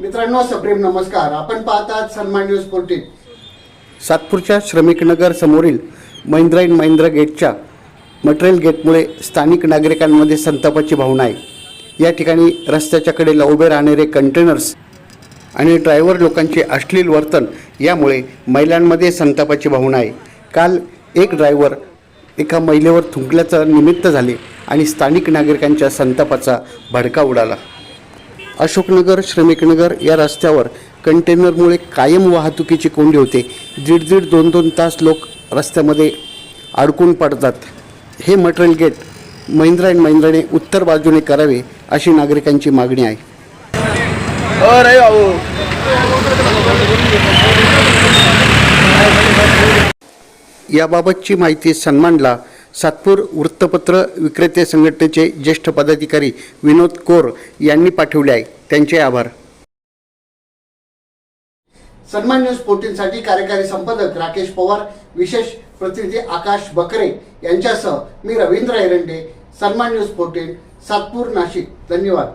मित्रांनो सप्रेम नमस्कार. आपण पाहतात सन्मान न्यूज फोर्टीन सातपूरच्या श्रमिकनगर समोरील महिंद्रा अँड महिंद्रा गेटच्या मटेरियल गेटमुळे स्थानिक नागरिकांमध्ये संतापाची भावना आहे. या ठिकाणी रस्त्याच्या कडेला उभे राहणारे कंटेनर्स आणि ड्रायव्हर लोकांचे अश्लील वर्तन यामुळे महिलांमध्ये संतापाची भावना आहे. काल एक ड्रायव्हर एका महिलेवर थुंकल्याचं निमित्त झाले आणि स्थानिक नागरिकांच्या संतापाचा भडका उडाला. अशोकनगर श्रमिकनगर या रस्त्यावर कंटेनरमुळे कायम वाहतुकीची कोंडी होते. दीड दीड दोन दोन तास लोक रस्त्यामध्ये अडकून पडतात. हे मटेरियल गेट महिंद्रा अँड महिंद्राने उत्तर बाजूने करावे अशी नागरिकांची मागणी आहे. भाऊ. याबाबतची माहिती सन्मानला सातपूर वृत्तपत्र विक्रेते संघटनेचे ज्येष्ठ पदाधिकारी विनोद कोर यांनी पाठवले आहे. त्यांचे आभार. सन्मान न्यूज फोर्टीनसाठी कार्यकारी संपादक राकेश पवार विशेष प्रतिनिधी आकाश बकरे यांच्यासह मी रवींद्र एरंडे सन्मान न्यूज फोर्टीन सातपूर नाशिक. धन्यवाद.